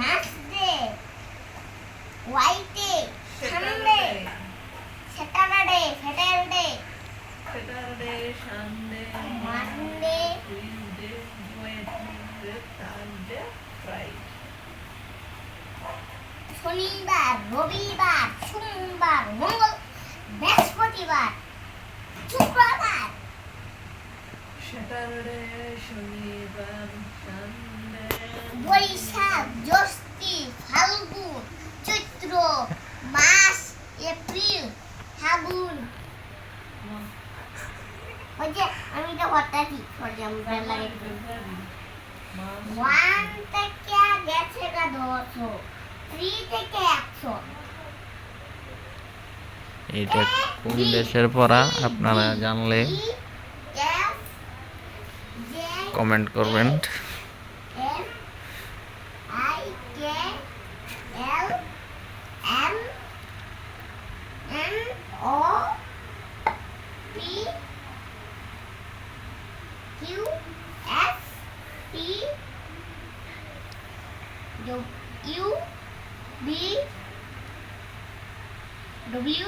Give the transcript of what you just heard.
নাচতে ওয়াইতে Sunday Saturday fatterday Saturday Sunday Monday Tuesday Wednesday Thursday Friday. শনিবার রবিবার সোমবার মঙ্গল বৃহস্পতিবার শুক্রবার। স্যাটারডে শনিবার। ফাগুন ওই যে আমি তো ঘরটা ঠিক করে আমরা লাগে ওয়ান থেকে গেছে থ্রি থেকে একশো। এটা কোন দেশের পড়া? আপনারা জানলে E, J, কমেন্ট করবেন। O, P, Q, S, T, U, V, W,